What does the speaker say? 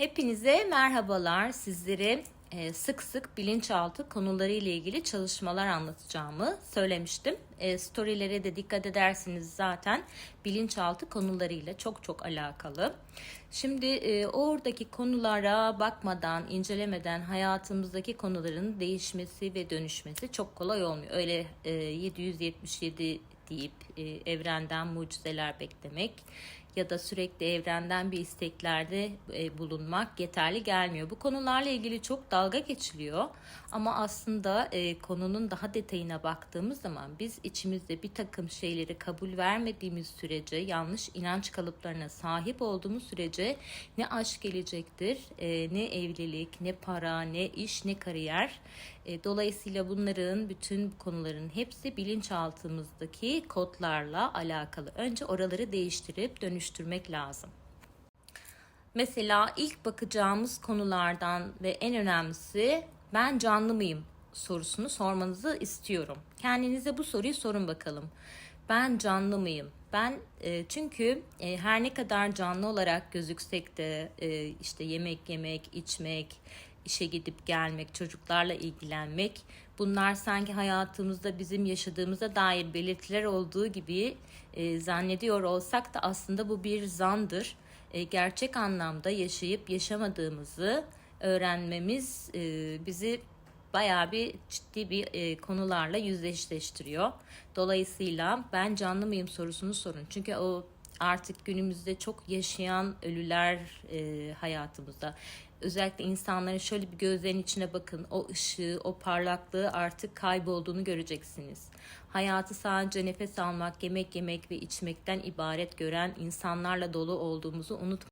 Hepinize merhabalar. Sizlere e, sık sık bilinçaltı konuları ile ilgili çalışmalar anlatacağımı söylemiştim. E, storylere de dikkat edersiniz zaten bilinçaltı konularıyla çok çok alakalı. Şimdi e, oradaki konulara bakmadan, incelemeden hayatımızdaki konuların değişmesi ve dönüşmesi çok kolay olmuyor. Öyle e, 777 deyip evrenden mucizeler beklemek ya da sürekli evrenden bir isteklerde e, bulunmak yeterli gelmiyor. Bu konularla ilgili çok dalga geçiliyor ama aslında e, konunun daha detayına baktığımız zaman biz içimizde bir takım şeyleri kabul vermediğimiz sürece, yanlış inanç kalıplarına sahip olduğumuz sürece ne aşk gelecektir, e, ne evlilik, ne para, ne iş, ne kariyer. Dolayısıyla bunların bütün konuların hepsi bilinçaltımızdaki kodlarla alakalı. Önce oraları değiştirip dönüştürmek lazım. Mesela ilk bakacağımız konulardan ve en önemlisi ben canlı mıyım sorusunu sormanızı istiyorum. Kendinize bu soruyu sorun bakalım. Ben canlı mıyım? Ben e, çünkü e, her ne kadar canlı olarak gözüksek de e, işte yemek yemek, içmek, işe gidip gelmek, çocuklarla ilgilenmek bunlar sanki hayatımızda bizim yaşadığımıza dair belirtiler olduğu gibi e, zannediyor olsak da aslında bu bir zandır. E, gerçek anlamda yaşayıp yaşamadığımızı öğrenmemiz e, bizi bayağı bir ciddi bir e, konularla yüzleşleştiriyor. Dolayısıyla ben canlı mıyım sorusunu sorun. Çünkü o artık günümüzde çok yaşayan ölüler e, hayatımızda. Özellikle insanların şöyle bir gözlerin içine bakın. O ışığı, o parlaklığı artık kaybolduğunu göreceksiniz. Hayatı sadece nefes almak, yemek yemek ve içmekten ibaret gören insanlarla dolu olduğumuzu unutmayın.